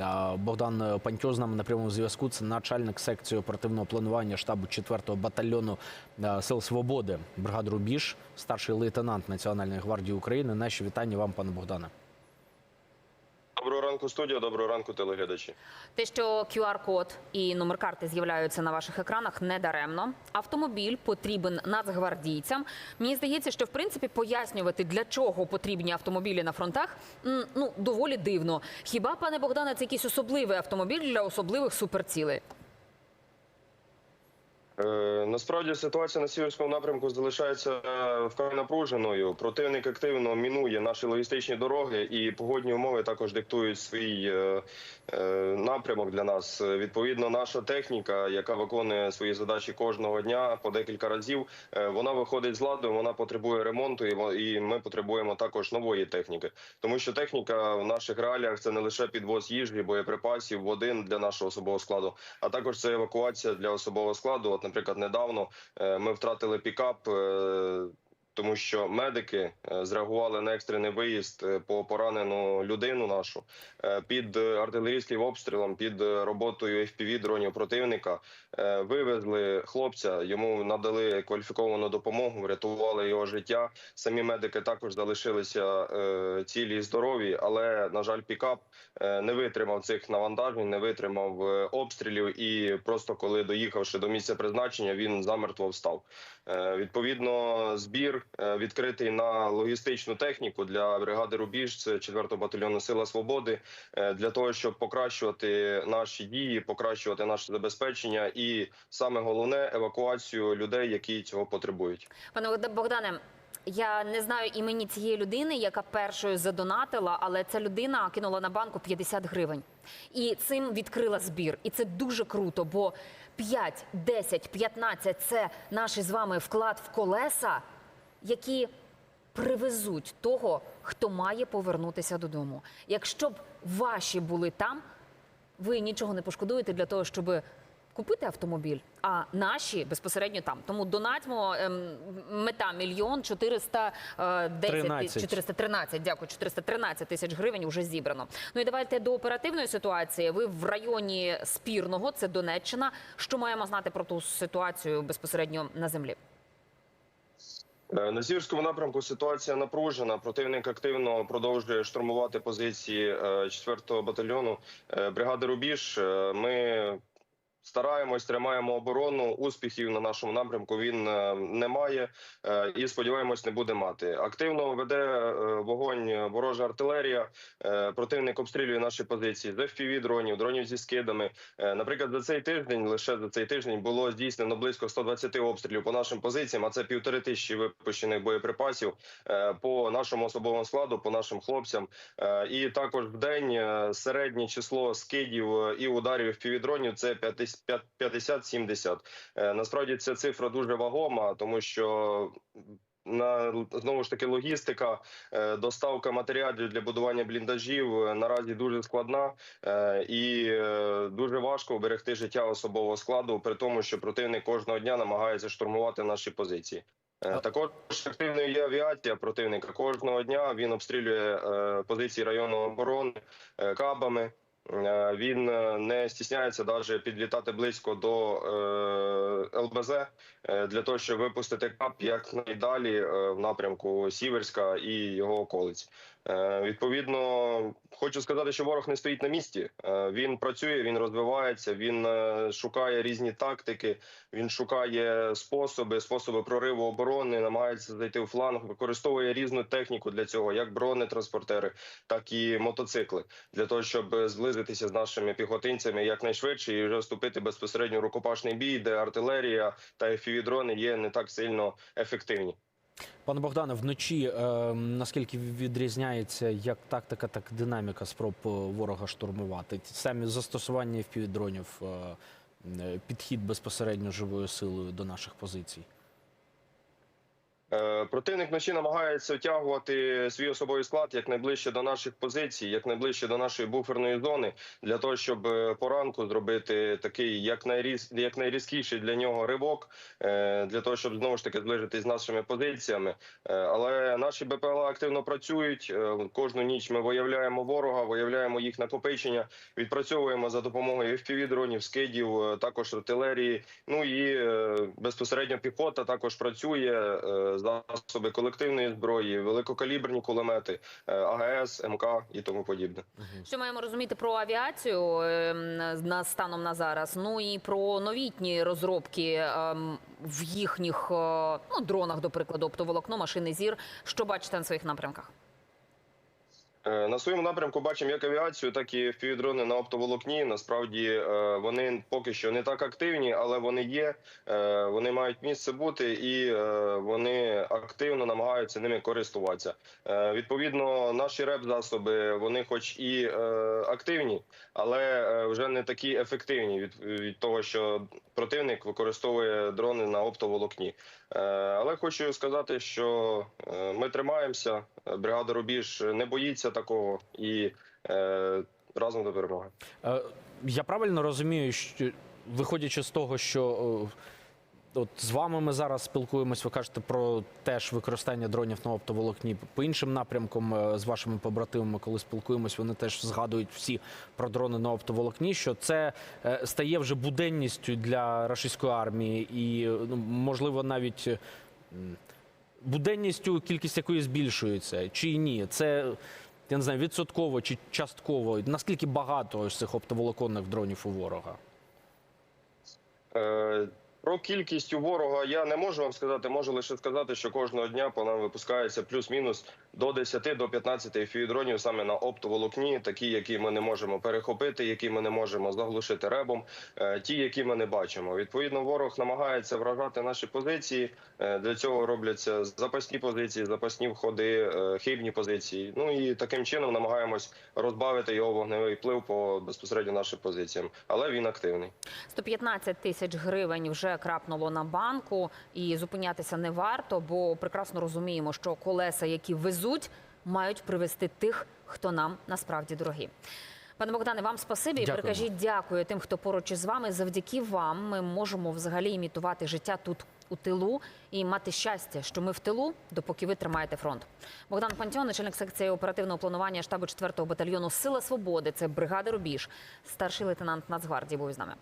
Е, Богдан Панько з нами на прямому зв'язку. Це начальник секції оперативного планування штабу 4-го батальйону е, Сил Свободи, бригад Рубіж, старший лейтенант Національної гвардії України. Наші вітання вам, пане Богдане. Доброго ранку, студія. Доброго ранку, телеглядачі. Те, що QR-код і номер карти з'являються на ваших екранах, не даремно. Автомобіль потрібен нацгвардійцям. Мені здається, що в принципі пояснювати, для чого потрібні автомобілі на фронтах, ну доволі дивно. Хіба, пане Богдане, це якийсь особливий автомобіль для особливих суперцілей? Е, насправді ситуація на сіверському напрямку залишається е, вкрай напруженою. Противник активно мінує наші логістичні дороги, і погодні умови також диктують свій е, напрямок для нас. Відповідно, наша техніка, яка виконує свої задачі кожного дня по декілька разів, вона виходить з ладу, вона потребує ремонту, і ми потребуємо також нової техніки. Тому що техніка в наших реаліях це не лише підвоз їжі, боєприпасів, води для нашого особового складу, а також це евакуація для особового складу. Наприклад, недавно е, ми втратили пікап. Тому що медики е, зреагували на екстрений виїзд е, по поранену людину нашу е, під артилерійським обстрілом, під роботою fpv дронів противника. Вивезли хлопця, йому надали кваліфіковану допомогу, врятували його життя. Самі медики також залишилися цілі і здорові, але на жаль, пікап не витримав цих навантажень, не витримав обстрілів. І просто коли доїхавши до місця призначення, він замертво встав. Відповідно, збір відкритий на логістичну техніку для бригади Рубіж, це 4-го батальйону Сила Свободи, е, для того, щоб покращувати наші дії, покращувати наше забезпечення, і саме головне евакуацію людей, які цього потребують. Пане Богдане, я не знаю імені цієї людини, яка першою задонатила, але ця людина кинула на банку 50 гривень. І цим відкрила збір. І це дуже круто, бо 5, 10, 15 – це наш з вами вклад в колеса, які привезуть того, хто має повернутися додому. Якщо б ваші були там, ви нічого не пошкодуєте для того, щоб купити автомобіль, а наші безпосередньо там. Тому донатьмо ем, мета мільйон 410 13. 413, дякую, 413 тисяч гривень вже зібрано. Ну і давайте до оперативної ситуації. Ви в районі Спірного, це Донеччина. Що маємо знати про ту ситуацію безпосередньо на землі? Е, На сіверському напрямку ситуація напружена. Противник активно продовжує штурмувати позиції е, 4-го батальйону е, бригади Рубіж. Е, Ми стараємось, тримаємо оборону. Успіхів на нашому напрямку він е, не має е, і сподіваємось, не буде мати. Активно веде е, вогонь ворожа артилерія. Противник обстрілює наші позиції з fpv дронів, дронів зі скидами. Наприклад, за цей тиждень, лише за цей тиждень було здійснено близько 120 обстрілів по нашим позиціям. А це півтори тисячі випущених боєприпасів по нашому особовому складу, по нашим хлопцям. І також в день середнє число скидів і ударів FPV-дронів – це 50 50-70. Е, Насправді ця цифра дуже вагома, тому що на знову ж таки логістика, е, доставка матеріалів для будування бліндажів е, наразі дуже складна і дуже важко уберегти життя особового складу, при тому, що противник кожного дня намагається штурмувати наші позиції. Також активною є авіація противника. Кожного дня він обстрілює позиції району оборони кабами. Е, Він е, не стісняється навіть підлітати близько до е, ЛБЗ для того, щоб випустити кап якнайдалі е, в напрямку Сіверська і його околиць. Е, Відповідно, хочу сказати, що ворог не стоїть на місці. Е, Він працює, він розвивається, він е, шукає різні тактики, він шукає способи, способи прориву оборони, намагається зайти в фланг, використовує різну техніку для цього, як бронетранспортери, так і мотоцикли, для того, щоб зблизитися з нашими піхотинцями якнайшвидше і вже вступити безпосередньо в рукопашний бій, де артилерія та FPV-дрони є не так сильно ефективні. Пане Богдане, вночі е, наскільки відрізняється як тактика, так і динаміка спроб е, ворога штурмувати? Самі застосування FPV-дронів, е, е, підхід безпосередньо живою силою до наших позицій. Е, Противник вночі намагається втягувати свій особовий склад як найближче до наших позицій, як найближче до нашої буферної зони, для того, щоб е, поранку зробити такий як найріз, як найрізкіший для нього ривок, е, для того, щоб знову ж таки зближитись з нашими позиціями. Але наші БПЛА активно працюють. Кожну ніч ми виявляємо ворога, виявляємо їх накопичення, відпрацьовуємо за допомогою FPV-дронів, скидів, е, також артилерії. Ну і безпосередньо піхота також працює. Засоби колективної зброї, великокаліберні кулемети, е, АГС, МК і тому подібне. Що маємо розуміти про авіацію ем, на станом на зараз? Ну і про новітні розробки ем, в їхніх е, ну, дронах, до прикладу, оптоволокно, машини зір. Що бачите на своїх напрямках? Е, На своєму напрямку бачимо як авіацію, так і впівдрони на оптоволокні. Насправді е, вони поки що не так активні, але вони є. е, Вони мають місце бути і вони активно намагаються ними користуватися. Відповідно, наші реп-засоби вони, хоч і активні, але вже не такі ефективні від, від того, що противник використовує дрони на оптоволокні. Але хочу сказати, що ми тримаємося. Бригада Рубіж не боїться такого і е, разом до перемоги. Е, Я правильно розумію, що виходячи з того, що е, от з вами ми зараз спілкуємось, ви кажете про теж використання дронів на оптоволокні. По іншим напрямкам е, з вашими побратимами, коли спілкуємось, вони теж згадують всі про дрони на оптоволокні. Що це стає вже буденністю для російської армії, і ну, можливо навіть. Буденністю кількість якої збільшується, чи ні? Це я не знаю, відсотково чи частково. Наскільки багато ось цих оптоволоконних дронів у ворога? Е, Про кількість у ворога я не можу вам сказати. Можу лише сказати, що кожного дня по нам випускається плюс-мінус до 10 до 15 FPV-дронів саме на оптоволокні, такі, які ми не можемо перехопити, які ми не можемо заглушити ребом, е, ті, які ми не бачимо. Відповідно, ворог намагається вражати наші позиції. Е, Для цього робляться запасні позиції, запасні входи, е, хибні позиції. Ну і таким чином намагаємось розбавити його вогневий вплив по безпосередньо нашим позиціям, але він активний. 115 тисяч гривень вже крапнуло на банку, і зупинятися не варто, бо прекрасно розуміємо, що колеса, які везуть, мають привезти тих, хто нам насправді дорогі. Пане Богдане, вам спасибі. І перекажіть дякую тим, хто поруч із вами. Завдяки вам ми можемо взагалі імітувати життя тут у тилу і мати щастя, що ми в тилу, допоки ви тримаєте фронт. Богдан Пантьон, начальник секції оперативного планування штабу 4-го батальйону Сила Свободи. Це бригада Рубіж, старший лейтенант Нацгвардії був із нами.